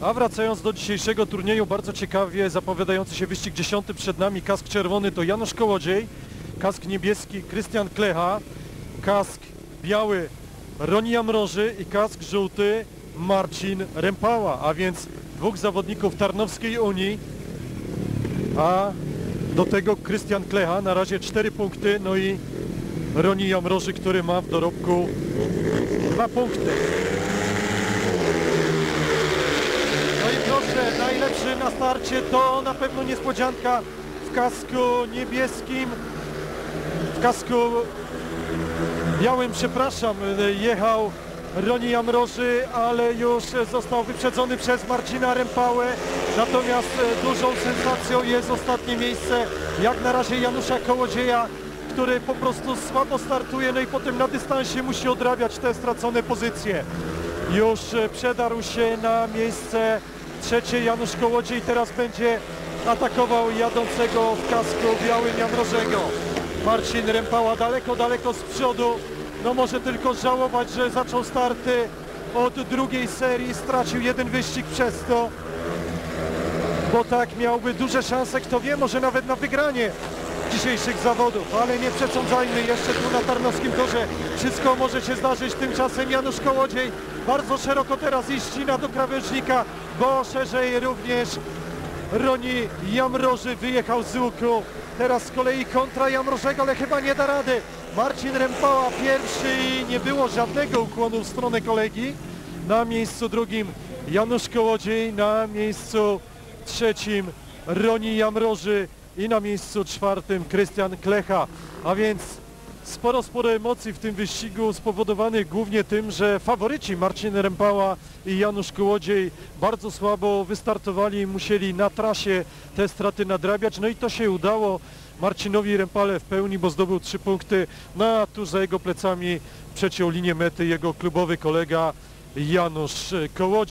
A wracając do dzisiejszego turnieju, bardzo ciekawie zapowiadający się wyścig dziesiąty przed nami. Kask czerwony to Janusz Kołodziej, kask niebieski Krystian Klecha, kask biały Ronia Mroży i kask żółty Marcin Rempała, a więc dwóch zawodników Tarnowskiej Unii, a do tego Krystian Klecha, na razie cztery punkty, no i Roni Jamroży, który ma w dorobku dwa punkty. Na starcie to na pewno niespodzianka w kasku niebieskim, w kasku białym, przepraszam, jechał Roni Jamroży, ale już został wyprzedzony przez Marcina Rempałę. Natomiast dużą sensacją jest ostatnie miejsce, jak na razie Janusza Kołodzieja, który po prostu słabo startuje, no i potem na dystansie musi odrabiać te stracone pozycje. Już przedarł się na miejsce trzecie Janusz Kołodziej, teraz będzie atakował jadącego w kasku białym Jamrożego. Marcin Rempała daleko, daleko z przodu. No może tylko żałować, że zaczął starty od drugiej serii, stracił jeden wyścig przez to, bo tak miałby duże szanse, kto wie, może nawet na wygranie dzisiejszych zawodów, ale nie przesądzajmy jeszcze tu na Tarnowskim Torze. Wszystko może się zdarzyć, tymczasem Janusz Kołodziej bardzo szeroko teraz i ścina do krawężnika, bo szerzej również Roni Jamroży wyjechał z łuku. Teraz z kolei kontra Jamrożego, ale chyba nie da rady. Marcin Rempała pierwszy i nie było żadnego ukłonu w stronę kolegi. Na miejscu drugim Janusz Kołodziej, na miejscu trzecim Roni Jamroży i na miejscu czwartym Krystian Klecha. A więc sporo, sporo emocji w tym wyścigu spowodowanych głównie tym, że faworyci Marcin Rempała i Janusz Kołodziej bardzo słabo wystartowali i musieli na trasie te straty nadrabiać. No i to się udało Marcinowi Rempale w pełni, bo zdobył trzy punkty, no a tuż za jego plecami przeciął linię mety jego klubowy kolega Janusz Kołodziej.